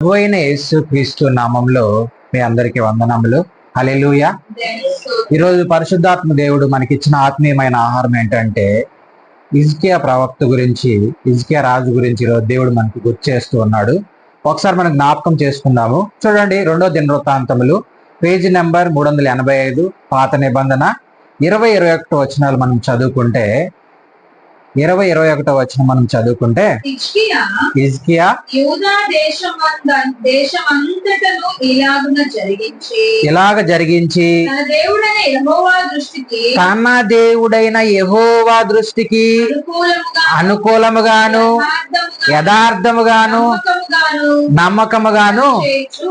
ప్రభు యేసు క్రీస్తు నామంలో మీ అందరికీ వందనములు. అలెలుయ ఈరోజు పరిశుద్ధాత్మ దేవుడు మనకిచ్చిన ఆత్మీయమైన ఆహారం ఏంటంటే ఇజ్కియా ప్రవక్త గురించి ఇజ్కియా రాజు గురించి ఈరోజు దేవుడు మనకి గుర్తు చేస్తూ ఉన్నాడు. ఒకసారి మనం జ్ఞాపకం చేసుకుందాము. చూడండి రెండో దినవృత్తాంతములు పేజీ నెంబర్ మూడు వందల ఎనభై ఐదు పాత నిబంధన. ఇరవై ఇరవై ఒకటి వచనాలు మనం చదువుకుంటే ఇరవై ఇరవై ఒకటో వచనం మనం చదువుకుంటే హిజ్కియా ఇలాగ జరిగించి తన దేవుడైన యెహోవా దృష్టికి అనుకూలముగాను యథార్థముగా, యథార్థముగాను నమ్మకముగాను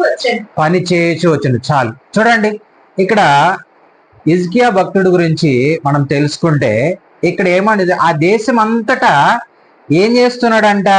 వచ్చెను. పని చేయొచ్చు వచ్చింది చాలు చూడండి ఇక్కడ ఇజ్కియా భక్తుడు గురించి మనం తెలుసుకుంటే ఇక్కడ ఏమనేది ఆ దేశం అంతటా ఏం చేస్తున్నాడంట?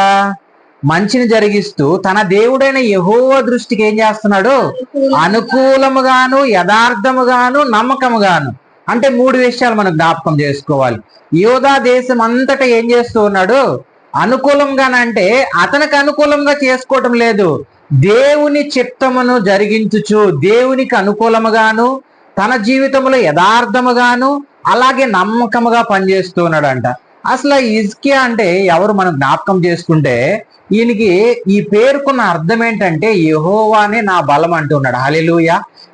మంచిని జరిగిస్తూ తన దేవుడైన యెహోవా దృష్టికి ఏం చేస్తున్నాడు? అనుకూలముగా అనుకూలముగాను యథార్థముగాను నమ్మకముగాను. అంటే మూడు విషయాలు మనం జ్ఞాపకం చేసుకోవాలి. యోధా దేశం అంతటా ఏం చేస్తూ ఉన్నాడు? అనుకూలంగానంటే అతనికి అనుకూలంగా చేసుకోవటం లేదు. దేవుని చిత్తమును జరిగించుచు దేవునికి అనుకూలముగాను తన జీవితంలో యథార్థముగాను అలాగే నమ్మకంగా పనిచేస్తూ ఉన్నాడంట అసలు ఇజ్కియా అంటే ఎవరు మనం జ్ఞాపకం చేసుకుంటే ఈయనకి ఈ పేరుకున్న అర్థం ఏంటంటే యహోవానే నా బలం అంటున్నాడు. హలిలుయ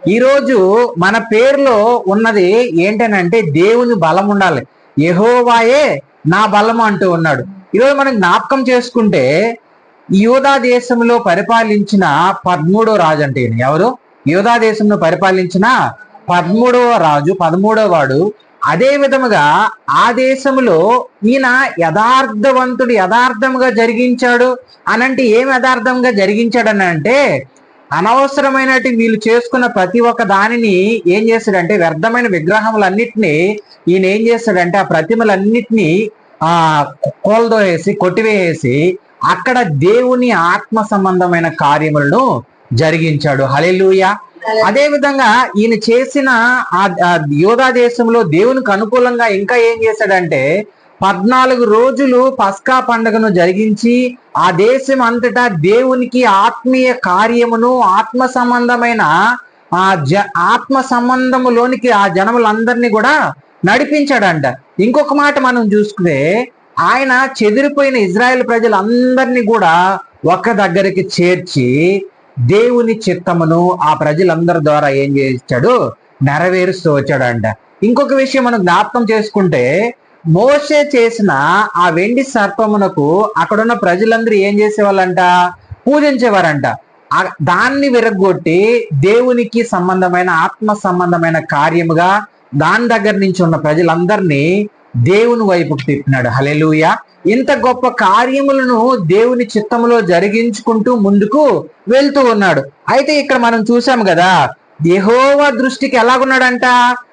ఈరోజు మన పేరులో ఉన్నది ఏంటనంటే దేవుని బలం ఉండాలి. యహోవాయే నా బలం అంటూ ఉన్నాడు. ఈరోజు మనం జ్ఞాపకం చేసుకుంటే యూదా దేశంలో పరిపాలించిన పదమూడో రాజు అంటే ఎవరు? యూదా దేశంలో పరిపాలించిన పదమూడవ రాజు పదమూడవ వాడు అదే విధముగా ఆ దేశంలో ఈయన యథార్థవంతుడు యథార్థంగా జరిగించాడు. అనంటే ఏం యథార్థంగా జరిగించాడని అంటే అనవసరమైనటి వీళ్ళు చేసుకున్న ప్రతి ఒక్క దానిని ఏం చేస్తాడంటే వ్యర్థమైన విగ్రహములన్నిటినీ ఈయన ఏం చేస్తాడంటే ఆ ప్రతిమలన్నిటినీ ఆ కోల్దోయేసి కొట్టివేసి అక్కడ దేవుని ఆత్మ సంబంధమైన కార్యములను జరిగించాడు. హలెలుయా అదే విధంగా ఈయన చేసిన ఆ యోధా దేశంలో దేవునికి అనుకూలంగా ఇంకా ఏం చేశాడంటే పద్నాలుగు రోజులు పస్కా పండుగను జరిగించి ఆ దేశం అంతటా దేవునికి ఆత్మీయ కార్యమును ఆత్మ సంబంధమైన ఆ జ ఆత్మ సంబంధములోనికి ఆ జనములందరినీ కూడా నడిపించాడంట. ఇంకొక మాట మనం చూసుకుంటే ఆయన చెదిరిపోయిన ఇజ్రాయెల్ ప్రజలందరినీ కూడా ఒక దగ్గరికి చేర్చి దేవుని చిత్తమును ఆ ప్రజలందరి ద్వారా ఏం చేయించాడు నెరవేరుస్తూ వచ్చాడంట. ఇంకొక విషయం మనం జ్ఞాపకం చేసుకుంటే మోసే చేసిన ఆ వెండి సర్పమునకు అక్కడున్న ప్రజలందరూ ఏం చేసేవాళ్ళంట? పూజించేవారంట. దాన్ని విరగొట్టి దేవునికి సంబంధమైన ఆత్మ సంబంధమైన కార్యముగా దాని దగ్గర నుంచి ఉన్న ప్రజలందరినీ దేవుని వైపుకు తిప్పినాడు. హలెలూయ ఇంత గొప్ప కార్యములను దేవుని చిత్తములో జరిగించుకుంటూ ముందుకు వెళ్తూ ఉన్నాడు. అయితే ఇక్కడ మనం చూసాం కదా యెహోవా దృష్టికి ఎలాగున్నాడంట?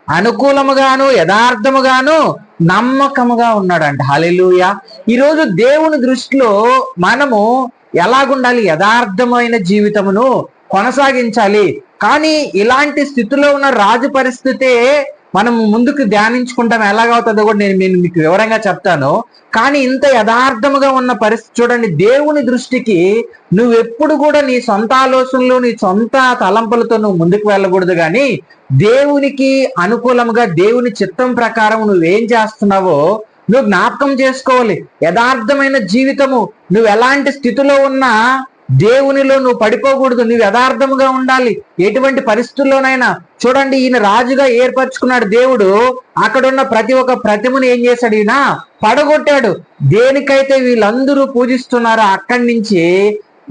అనుకూలముగాను యథార్థముగాను నమ్మకముగా ఉన్నాడంట. హలెలూయ ఈరోజు దేవుని దృష్టిలో మనము ఎలాగుండాలి? యథార్థమైన జీవితమును కొనసాగించాలి. కానీ ఇలాంటి స్థితిలో ఉన్న రాజు పరిస్థితే మనం ముందుకు ధ్యానించుకుంటాం ఎలాగవుతుందో కూడా నేను నేను మీకు వివరంగా చెప్తాను. కానీ ఇంత యథార్థముగా ఉన్న పరిస్థితి చూడండి దేవుని దృష్టికి నువ్వు ఎప్పుడు కూడా నీ సొంత ఆలోచనలు నీ సొంత తలంపులతో నువ్వు ముందుకు వెళ్ళకూడదు కానీ దేవునికి అనుకూలంగా దేవుని చిత్తం ప్రకారం నువ్వేం చేస్తున్నావో నువ్వు జ్ఞాపకం చేసుకోవాలి. యథార్థమైన జీవితము నువ్వు ఎలాంటి స్థితిలో ఉన్నా దేవునిలో నువ్వు పడిపోకూడదు నువ్వు యథార్థముగా ఉండాలి. ఎటువంటి పరిస్థితుల్లోనైనా చూడండి ఈయన రాజుగా ఏర్పరచుకున్నాడు దేవుడు. అక్కడున్న ప్రతి ఒక్క ప్రతిమను ఏం చేశాడు ఈయన? పడగొట్టాడు. దేనికైతే వీళ్ళందరూ పూజిస్తున్నారో అక్కడి నుంచి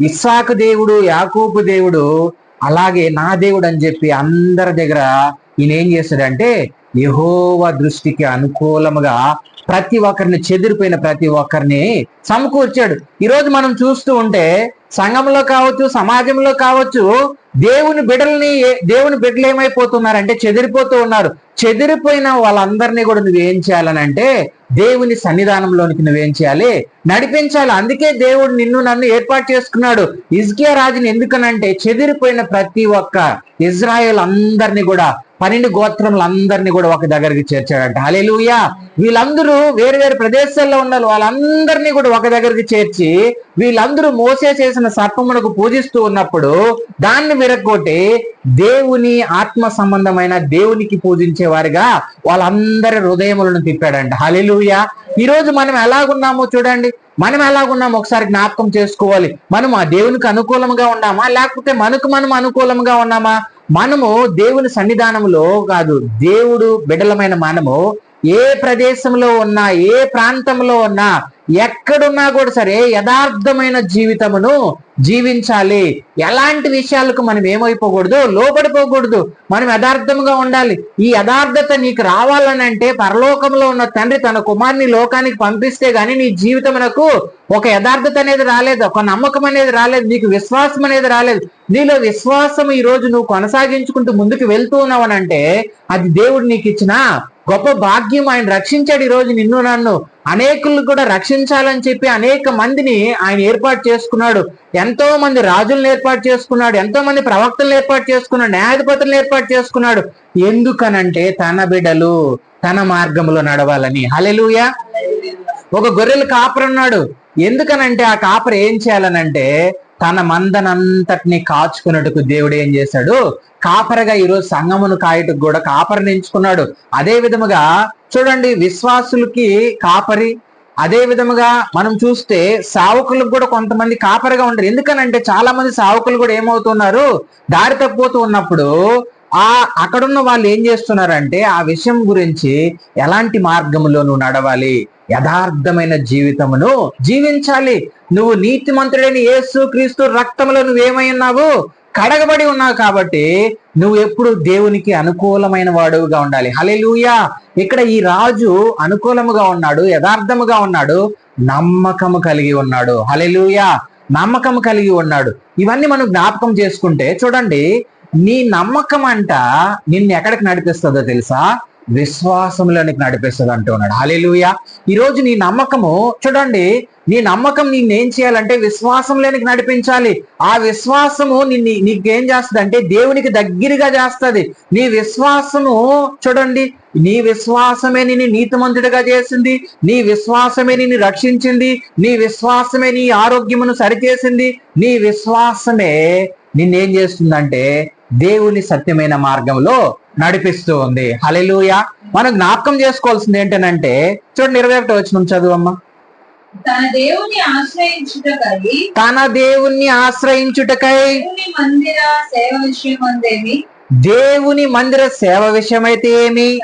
ఇస్సాకు దేవుడు యాకూబు దేవుడు అలాగే నా దేవుడు అని చెప్పి అందరి దగ్గర ఈయన ఏం చేశాడంటే యహోవ దృష్టికి అనుకూలముగా ప్రతి ఒక్కరిని చెదిరిపోయిన ప్రతి ఒక్కరిని సమకూర్చాడు. ఈరోజు మనం చూస్తూ ఉంటే సంఘంలో కావచ్చు సమాజంలో కావచ్చు దేవుని బిడ్డల్ని దేవుని బిడ్డలు ఏమైపోతున్నారంటే చెదిరిపోతూ ఉన్నారు. చెదిరిపోయిన వాళ్ళందరినీ కూడా నువ్వేం చేయాలనంటే దేవుని సన్నిధానంలోనికి నువ్వేం చేయాలి? నడిపించాలి. అందుకే దేవుడు నిన్ను నన్ను ఏర్పాటు చేసుకున్నాడు. ఇజ్కియా రాజుని ఎందుకనంటే చెదిరిపోయిన ప్రతి ఒక్క ఇజ్రాయెల్ అందరినీ కూడా పన్నెండు గోత్రములందరినీ కూడా ఒక దగ్గరికి చేర్చాడంట. హల్లెలూయా. వీళ్ళందరూ వేరు వేరు ప్రదేశాల్లో ఉన్నారు వాళ్ళందరినీ కూడా ఒక దగ్గరికి చేర్చి వీళ్ళందరూ మోసే చేసిన సర్పమునకు పూజిస్తూ ఉన్నప్పుడు దాన్ని విరగొట్టి దేవుని ఆత్మ సంబంధమైన దేవునికి పూజించే వారిగా వాళ్ళందరి హృదయములను తిప్పాడంట. హల్లెలూయా. ఈ రోజు మనం ఎలాగున్నామో చూడండి. మనం ఎలాగున్నాము ఒకసారి జ్ఞాపకం చేసుకోవాలి. మనం ఆ దేవునికి అనుకూలంగా ఉన్నామా? లేకపోతే మనకు మనం అనుకూలంగా ఉన్నామా? మనము దేవుని సన్నిధానంలో కాదు దేవుడు బిడలమైన మనము ఏ ప్రదేశంలో ఉన్నా ఏ ప్రాంతంలో ఉన్నా ఎక్కడున్నా కూడా సరే యథార్థమైన జీవితమును జీవించాలి. ఎలాంటి విషయాలకు మనం ఏమైపోకూడదు? లోపడిపోకూడదు మనం యథార్థంగా ఉండాలి. ఈ యథార్థత నీకు రావాలని అంటే పరలోకంలో ఉన్న తండ్రి తన కుమార్ని లోకానికి పంపిస్తే గానీ నీ జీవితమునకు ఒక యథార్థత అనేది రాలేదు ఒక నమ్మకం అనేది రాలేదు నీకు విశ్వాసం అనేది రాలేదు. నీలో విశ్వాసం ఈ రోజు నువ్వు కొనసాగించుకుంటూ ముందుకు వెళ్తూ ఉన్నావనంటే అది దేవుడు నీకు ఇచ్చిన గొప్ప భాగ్యం ఆయన రక్షించాడు ఈ రోజు నిన్ను నన్ను. అనేకులను కూడా రక్షించాలని చెప్పి అనేక మందిని ఆయన ఏర్పాటు చేసుకున్నాడు. ఎంతో మంది రాజులను ఏర్పాటు చేసుకున్నాడు. ఎంతో మంది ప్రవక్తలను ఏర్పాటు చేసుకున్నాడు. న్యాయాధిపతులను ఏర్పాటు చేసుకున్నాడు. ఎందుకనంటే తన బిడ్డలు తన మార్గంలో నడవాలని. హలెలుయా ఒక గొర్రెల కాపరున్నాడు. ఎందుకనంటే ఆ కాపరు ఏం చేయాలనంటే తన మందనంతటిని కాచుకున్నట్టుకు దేవుడు ఏం చేశాడు? కాపరగా ఈరోజు సంగమును కాయటకు కూడా కాపరిని ఎంచుకున్నాడు. అదే విధముగా చూడండి విశ్వాసులకి కాపరి అదే విధముగా మనం చూస్తే సావకులకు కూడా కొంతమంది కాపరిగా ఉంటారు. ఎందుకనంటే చాలా మంది సావుకులు కూడా ఏమవుతున్నారు? దారి తప్పిపోతూ ఉన్నప్పుడు ఆ అక్కడున్న వాళ్ళు ఏం చేస్తున్నారంటే ఆ విషయం గురించి ఎలాంటి మార్గంలో నువ్వు నడవాలి? యథార్థమైన జీవితమును జీవించాలి. నువ్వు నీతిమంతుడైన యేసు క్రీస్తు రక్తంలో నువ్వేమై ఉన్నావు? కడగబడి ఉన్నావు కాబట్టి నువ్వు ఎప్పుడు దేవునికి అనుకూలమైన వాడుగా ఉండాలి. హలెలూయా ఇక్కడ ఈ రాజు అనుకూలముగా ఉన్నాడు యథార్థముగా ఉన్నాడు నమ్మకము కలిగి ఉన్నాడు. హలెలూయా నమ్మకం కలిగి ఉన్నాడు. ఇవన్నీ మనం జ్ఞాపకం చేసుకుంటే చూడండి నీ నమ్మకం అంట నిన్ను ఎక్కడికి నడిపిస్తుందో తెలుసా? విశ్వాసంలోనికి నడిపిస్తుంది అంటున్నాడు. ఉన్నాడు ఈరోజు నీ నమ్మకము చూడండి నీ నమ్మకం నిన్ను ఏం చేయాలంటే విశ్వాసంలోనికి నడిపించాలి. ఆ విశ్వాసము నిన్ను నీకేం చేస్తుంది అంటే దేవునికి దగ్గరగా చేస్తుంది. నీ విశ్వాసము చూడండి నీ విశ్వాసమే నిన్ను నీతిమంతుడిగా చేసింది. నీ విశ్వాసమే నిన్ను రక్షించింది. నీ విశ్వాసమే నీ ఆరోగ్యమును సరిచేసింది. నీ విశ్వాసమే నిన్నేం చేస్తుందంటే దేవుని సత్యమైన మార్గంలో నడిపిస్తూ ఉంది. హలెలుయ మనం జ్ఞాపకం చేసుకోవాల్సింది ఏంటనంటే చూడండి ఇరవై ఒకటి వచ్చిన చదువు అమ్మ తన దేవుని ఆశ్రయించుటకై తన దేవుణ్ణి ఆశ్రయించుటకై దేవుని మందిర సేవ విషయమందేమి? దేవుని మందిర సేవ విషయమైతే ఏమి?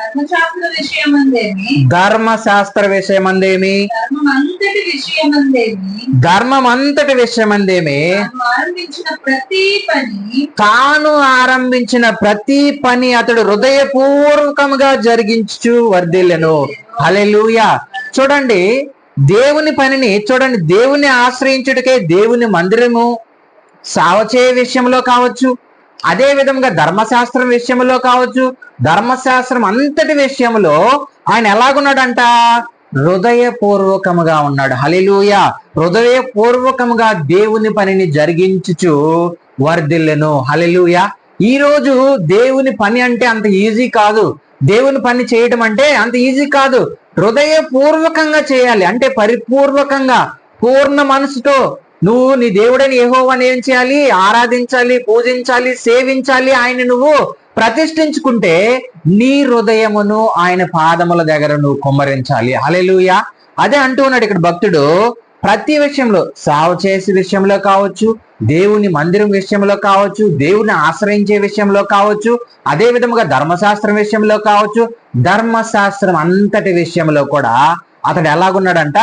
ధర్మశాస్త్ర విషయమందేమి? ధర్మం అంతటి విషయమందేమి? ధర్మం అంతటి విషయమందేమి తాను ఆరంభించిన ప్రతి పని అతడు హృదయపూర్వకంగా జరిగించు వర్ధిల్లెను. హల్లెలూయా. చూడండి దేవుని పనిని చూడండి దేవుని ఆశ్రయించుటకే దేవుని మందిరము సావచే విషయంలో కావచ్చు. అదే విధంగా ధర్మశాస్త్రం విషయంలో కావచ్చు ధర్మశాస్త్రం అంతటి విషయంలో ఆయన ఎలాగున్నాడంట? హృదయపూర్వకముగా ఉన్నాడు. హలిలూయ హృదయపూర్వకముగా దేవుని పనిని జరిగించుచు వర్ధిల్లెను. హలిలూయ ఈ రోజు దేవుని పని అంటే అంత ఈజీ కాదు. దేవుని పని చేయటం అంటే అంత ఈజీ కాదు. హృదయపూర్వకంగా చేయాలి. అంటే పరిపూర్వకంగా పూర్ణ మనసుతో నువ్వు నీ దేవుడని యెహోవాని ఏం చేయాలి? ఆరాధించాలి పూజించాలి సేవించాలి. ఆయన నువ్వు ప్రతిష్ఠించుకుంటే నీ హృదయమును ఆయన పాదముల దగ్గర నువ్వు కుమ్మరించాలి. అలెలుయ అదే అంటూ ఉన్నాడు ఇక్కడ భక్తుడు. ప్రతి విషయంలో సాగు చేసే విషయంలో కావచ్చు దేవుని మందిరం విషయంలో కావచ్చు దేవుని ఆశ్రయించే విషయంలో కావచ్చు అదే విధముగా ధర్మశాస్త్రం విషయంలో కావచ్చు ధర్మశాస్త్రం అంతటి విషయంలో కూడా అతడు ఎలాగున్నాడంట?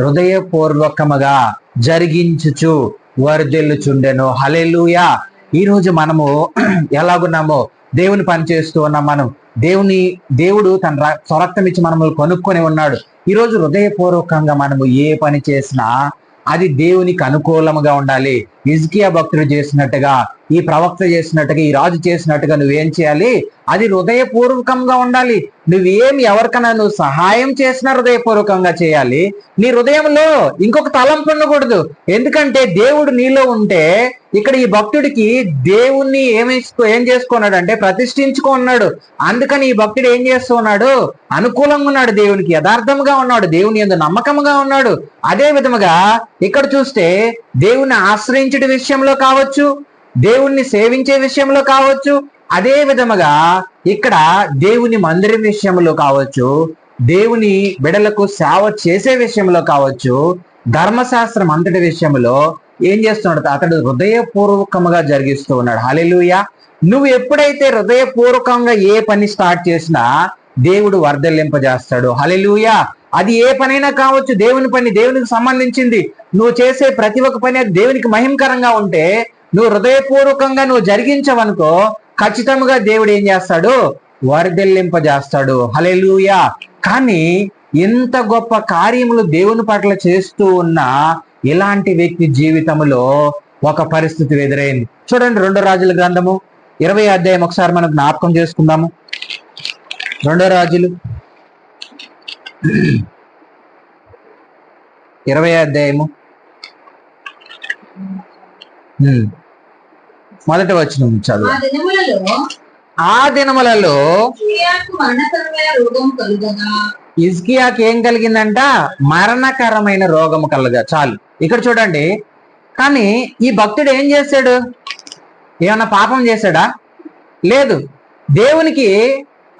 హృదయపూర్వకముగా జరిగించుచు వరదెల్లుచుండెను హలెలుయా ఈరోజు మనము ఎలాగున్నామో దేవుని పని చేస్తూ ఉన్నాం మనం. దేవుని దేవుడు తన స్వరక్తం ఇచ్చి మనము కొనుక్కొని ఉన్నాడు. ఈరోజు హృదయపూర్వకంగా మనము ఏ పని చేసినా అది దేవునికి అనుకూలముగా ఉండాలి. ఇజ్కియా భక్తుడు చేసినట్టుగా ఈ ప్రవక్త చేసినట్టుగా ఈ రాజు చేసినట్టుగా నువ్వేం చేయాలి? అది హృదయపూర్వకంగా ఉండాలి. నువ్వేం ఎవరికైనా నువ్వు సహాయం చేసినా హృదయపూర్వకంగా చేయాలి. నీ హృదయంలో ఇంకొక తలంపు ఉండకూడదు. ఎందుకంటే దేవుడు నీలో ఉంటే ఇక్కడ ఈ భక్తుడికి దేవుణ్ణి ఏమి ఏం చేసుకున్నాడు అంటే ప్రతిష్ఠించుకున్నాడు అందుకని ఈ భక్తుడు ఏం చేస్తూ ఉన్నాడు? అనుకూలంగా ఉన్నాడు దేవునికి యథార్థంగా ఉన్నాడు. దేవుని ఎందు నమ్మకంగా ఉన్నాడు. అదే విధముగా ఇక్కడ చూస్తే దేవుని ఆశ్రయించడం విషయంలో కావచ్చు దేవుణ్ణి సేవించే విషయంలో కావచ్చు అదే విధముగా ఇక్కడ దేవుని మందిరం విషయంలో కావచ్చు దేవుని బిడలకు సేవ చేసే విషయంలో కావచ్చు ధర్మశాస్త్రం అంతటి విషయంలో ఏం చేస్తున్నాడు? అతడు హృదయపూర్వకంగా జరిగిస్తూ ఉన్నాడు. హల్లెలూయా. నువ్వు ఎప్పుడైతే హృదయపూర్వకంగా ఏ పని స్టార్ట్ చేసినా దేవుడు వర్ధలింపజేస్తాడు. హలెలుయ అది ఏ పనైనా కావచ్చు దేవుని పని దేవునికి సంబంధించింది. నువ్వు చేసే ప్రతి ఒక్క పని అది దేవునికి మహిమకరంగా ఉంటే నువ్వు హృదయపూర్వకంగా నువ్వు జరిగించవనుకో ఖచ్చితంగా దేవుడు ఏం చేస్తాడు? వర్ధలింపజేస్తాడు హలెలుయా కానీ ఇంత గొప్ప కార్యములు దేవుని పట్ల చేస్తూ ఉన్న ఇలాంటి వ్యక్తి జీవితంలో ఒక పరిస్థితి ఎదురైంది. చూడండి రెండో రాజుల గ్రంథము. ఇరవై అధ్యాయం ఒకసారి మనం జ్ఞాపకం చేసుకుందాము. రెండో రాజులు. ఇరవై అధ్యాయము. మొదటి వచ్చిన చదువు. ఆ దినములలో ఇజ్కియాకి ఏం కలిగిందంట? మరణకరమైన రోగము కలగా. చాలు. ఇక్కడ చూడండి. కానీ ఈ భక్తుడు ఏం చేశాడు ఏమన్నా పాపం చేశాడా లేదు. దేవునికి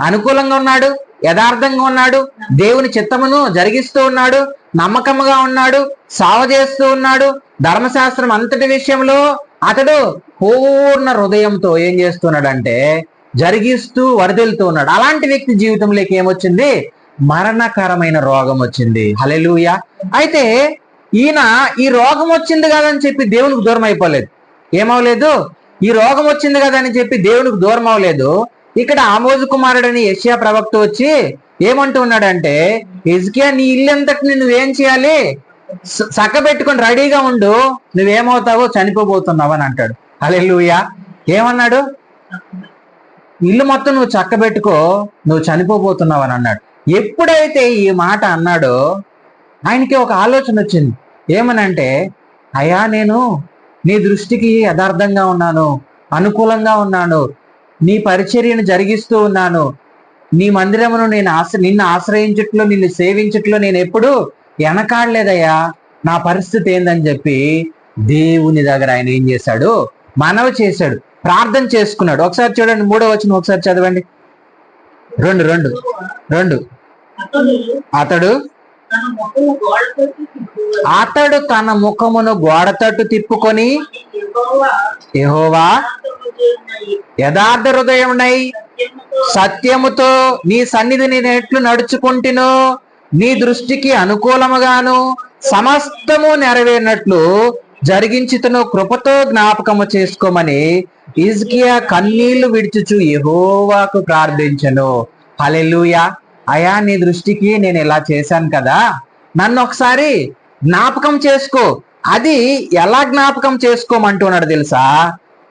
అనుకూలంగా ఉన్నాడు యథార్థంగా ఉన్నాడు దేవుని చిత్తమును జరిగిస్తూ ఉన్నాడు నమ్మకముగా ఉన్నాడు సావ చేస్తూ ఉన్నాడు. ధర్మశాస్త్రం అంతటి విషయంలో అతడు పూర్ణ హృదయంతో ఏం చేస్తున్నాడంటే జరిగిస్తూ వరదలుతూ ఉన్నాడు. అలాంటి వ్యక్తి జీవితంలోకి ఏమొచ్చింది? మరణకరమైన రోగం వచ్చింది. హలెలుయ అయితే ఈయన ఈ రోగం వచ్చింది కదని చెప్పి దేవునికి దూరం అయిపోలేదు. ఏమవలేదు ఈ రోగం వచ్చింది కదా అని చెప్పి దేవునికి దూరం అవ్వలేదు. ఇక్కడ ఆమోజు కుమారుడని యష్యా ప్రవక్త వచ్చి ఏమంటూ ఉన్నాడంటే ఇజ్కియా నీ ఇల్లంతటిని నువ్వేం చేయాలి? చక్క పెట్టుకొని రెడీగా ఉండు. నువ్వేమవుతావో చనిపోబోతున్నావు అని అంటాడు. హల్లెలూయా. ఏమన్నాడు? ఇల్లు మొత్తం నువ్వు చక్కబెట్టుకో నువ్వు చనిపోబోతున్నావు అని అన్నాడు. ఎప్పుడైతే ఈ మాట అన్నాడో ఆయనకి ఒక ఆలోచన వచ్చింది. ఏమనంటే అయ్యా నేను నీ దృష్టికి యథార్థంగా ఉన్నాను అనుకూలంగా ఉన్నాను నీ పరిచర్యను జరిగిస్తూ ఉన్నాను. నీ మందిరమును నేను ఆశ నిన్ను ఆశ్రయించట్లో నిన్ను సేవించట్లో నేను ఎప్పుడు వెనకాడలేదయ్యా నా పరిస్థితి ఏందని చెప్పి దేవుని దగ్గర ఆయన ఏం చేశాడు? మనవ చేశాడు ప్రార్థన చేసుకున్నాడు. ఒకసారి చూడండి మూడో వచ్చిన ఒకసారి చదవండి. రెండు రెండు రెండు. అతడు అతడు తన ముఖమును గోడ తట్టు తిప్పుకొని యెహోవా యథార్థ హృదయం సత్యముతో సత్యముతో నీ సన్నిధిని నేను ఎట్లు నడుచుకుంటును. నీ దృష్టికి అనుకూలముగాను సమస్తము నెరవేరినట్లు జరిగించితను కృపతో జ్ఞాపకము చేసుకోమని ఇజ్కియా కన్నీళ్ళు విడిచుచు యహోవాకు ప్రార్థించను. హలెలుయా అయా నీ దృష్టికి నేను ఇలా చేశాను కదా. నన్ను ఒకసారి జ్ఞాపకం చేసుకో. అది ఎలా జ్ఞాపకం చేసుకోమంటున్నాడు తెలుసా?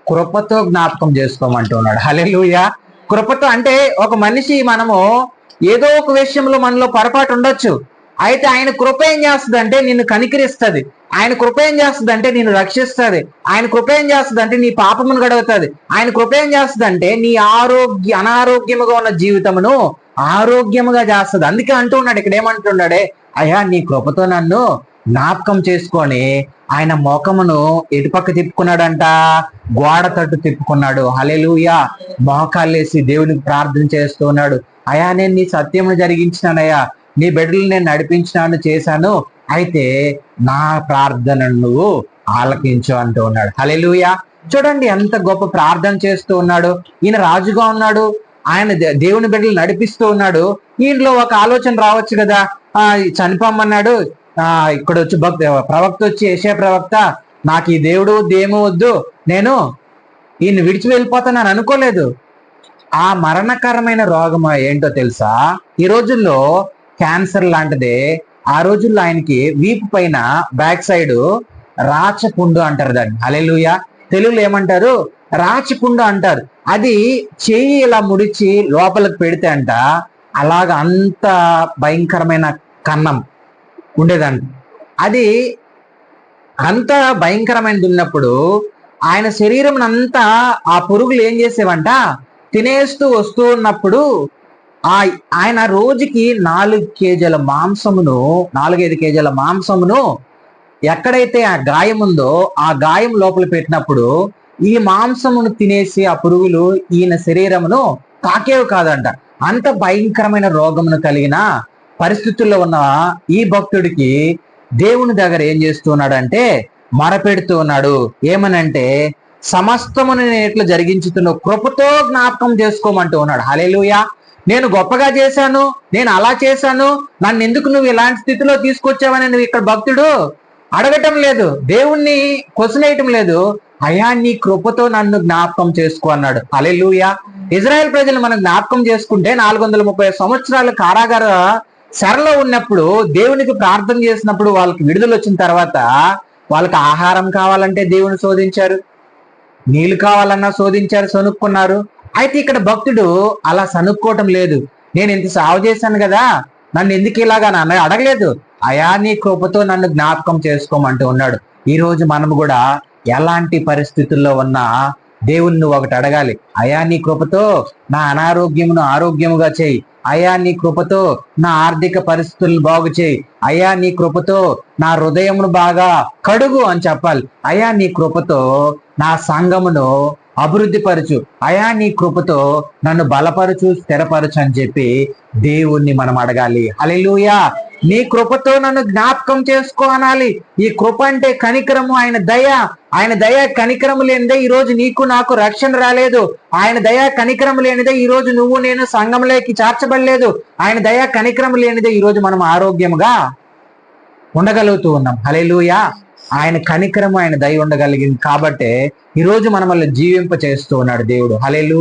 కృపతో జ్ఞాపకం చేసుకోమంటున్నాడు. హలెలుయా కృపతో అంటే ఒక మనిషి మనము ఏదో ఒక విషయంలో మనలో పొరపాటు ఉండొచ్చు. అయితే ఆయన కృప ఏం చేస్తుందంటే నిన్ను కనికరిస్తుంది. ఆయన కృప ఏం చేస్తుందంటే నిన్ను రక్షిస్తుంది. ఆయన కృప ఏం చేస్తుందంటే నీ పాపమును గడుగుతుంది. ఆయన కృప ఏం చేస్తుందంటే నీ ఆరోగ్య అనారోగ్యముగా ఉన్న జీవితమును ఆరోగ్యముగా చేస్తుంది. అందుకే అంటూ ఉన్నాడు. ఇక్కడ ఏమంటున్నాడే అయ్యా నీ కృపతో నన్ను జ్ఞాపకం చేసుకొని ఆయన మోకమును ఎటుపక్క తిప్పుకున్నాడంట? గోడ తట్టు తిప్పుకున్నాడు. హలెలుయా మోకాళ్ళేసి దేవునికి ప్రార్థన చేస్తూ ఉన్నాడు. అయా నేను నీ సత్యమును జరిగించినానయ్యా. నీ బిడ్డలు నేను నడిపించినాను చేశాను. అయితే నా ప్రార్థనను నువ్వు ఆలకించు అంటూ ఉన్నాడు. హలెలుయా చూడండి ఎంత గొప్ప ప్రార్థన చేస్తూ ఉన్నాడు. ఈయన రాజుగా ఉన్నాడు. ఆయన దే- దేవుని బిడ్డలు నడిపిస్తూ ఉన్నాడు. ఈయనలో ఒక ఆలోచన రావచ్చు కదా. ఆ చనిపోమన్నాడు. ఆ ఇక్కడ వచ్చి భక్త ప్రవక్త వచ్చి ఏషే ప్రవక్త నాకు ఈ దేవుడు దేము వద్దు. నేను ఈయన విడిచి వెళ్ళిపోతానని అనుకోలేదు. ఆ మరణకరమైన రోగం ఏంటో తెలుసా? ఈ రోజుల్లో క్యాన్సర్ లాంటిదే ఆ రోజుల్లో ఆయనకి వీపు పైన బ్యాక్ సైడ్ రాచపుండు అంటారు దాన్ని. అలెలుయ తెలుగులో ఏమంటారు? రాచపుండు అంటారు. అది చేయి ఇలా ముడిచి లోపలికి పెడితే అంట అలాగ అంత భయంకరమైన కన్నం ఉండేదంట. అది అంత భయంకరమైనది ఉన్నప్పుడు ఆయన శరీరం అంతా ఆ పురుగులు ఏం చేసేవంట? తినేస్తూ వస్తూ ఉన్నప్పుడు ఆ ఆయన రోజుకి నాలుగు కేజీల మాంసమును నాలుగైదు కేజీల మాంసమును ఎక్కడైతే ఆ గాయం ఉందో ఆ గాయం లోపల పెట్టినప్పుడు ఈ మాంసమును తినేసి ఆ పురుగులు ఈయన శరీరమును తాకేవి కాదంట. అంత భయంకరమైన రోగమును కలిగిన పరిస్థితుల్లో ఉన్న ఈ భక్తుడికి దేవుని దగ్గర ఏం చేస్తున్నాడంటే మరపెడుతూ ఉన్నాడు. ఏమనంటే సమస్తమును నేను ఇట్లా జరిగించుతున్న కృపతో జ్ఞాపకం చేసుకోమంటూ ఉన్నాడు. హలేలుయా నేను గొప్పగా చేశాను నేను అలా చేశాను నన్ను ఎందుకు నువ్వు ఇలాంటి స్థితిలో తీసుకొచ్చావని నువ్వు ఇక్కడ భక్తుడు? అడగటం లేదు దేవుణ్ణి కొసనేయటం లేదు. అయా నీ కృపతో నన్ను జ్ఞాపకం చేసుకో అన్నాడు. అలెలుయా ఇజ్రాయెల్ ప్రజలు మనం జ్ఞాపకం చేసుకుంటే నాలుగు వందల ముప్పై సంవత్సరాలు కారాగార శరలో ఉన్నప్పుడు దేవునికి ప్రార్థన చేసినప్పుడు వాళ్ళకి విడుదల వచ్చిన తర్వాత వాళ్ళకి ఆహారం కావాలంటే దేవుని శోధించారు. నీళ్ళు కావాలన్నా శోధించారు సనుక్కున్నారు అయితే ఇక్కడ భక్తుడు అలా సనుక్కోవటం లేదు. నేను ఇంత సాగు చేశాను కదా నన్ను ఎందుకు ఇలాగా నన్ను అడగలేదు? అయా నీ కృపతో నన్ను జ్ఞాపకం చేసుకోమంటూ ఉన్నాడు. ఈ రోజు మనం కూడా ఎలాంటి పరిస్థితుల్లో ఉన్నా దేవుణ్ణి ఒకటి అడగాలి. అయా నీ కృపతో నా అనారోగ్యమును ఆరోగ్యముగా చేయి. అయా నీ కృపతో నా ఆర్థిక పరిస్థితులను బాగు చేయి. అయా నీ కృపతో నా హృదయమును బాగా కడుగు అని చెప్పాలి. అయా నీ కృపతో నా సంఘమును అభివృద్ధి పరచు. అయా నీ కృపతో నన్ను బలపరచు స్థిరపరచు అని చెప్పి దేవుణ్ణి మనం అడగాలి. అలెలుయా నీ కృపతో నన్ను జ్ఞాపకం చేసుకో అనాలి. ఈ కృప అంటే కనికరము ఆయన దయ. ఆయన దయ కనికరము లేనిదే ఈ రోజు నీకు నాకు రక్షణ రాలేదు. ఆయన దయ కనికరము లేనిదే ఈ రోజు నువ్వు నేను సంఘంలోకి చేర్చబడలేదు. ఆయన దయ కనికరము లేనిదే ఈ రోజు మనం ఆరోగ్యముగా ఉండగలుగుతూ ఉన్నాం. హలేలుయా ఆయన కనికరము ఆయన దయ ఉండగలిగింది కాబట్టే ఈ రోజు మనల్ని జీవింప చేస్తూ ఉన్నాడు దేవుడు. హలేలు